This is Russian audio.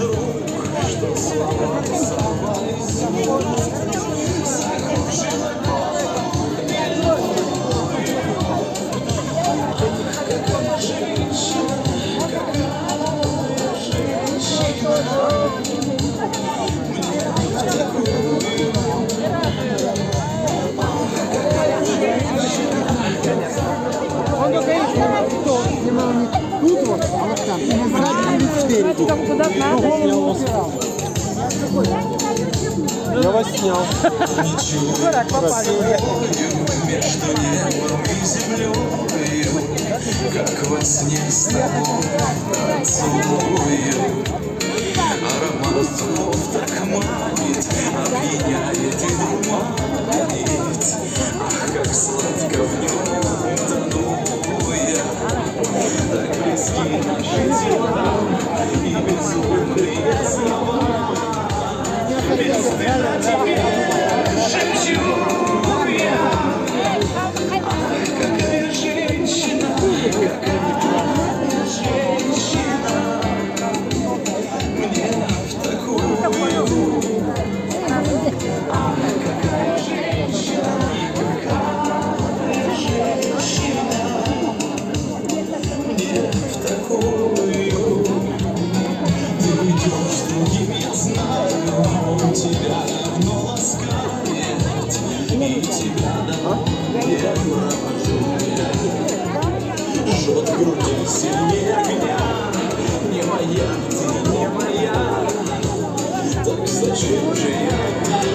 Тут или спереди. Куда надо? Я вас снял. Дурак, попали. между небом и землею, как во сне с тобой. Felicidade тебя давно ласкает, и тебя давно не провожу я. Жжет в груди не моя ты, не моя, так зачем же я?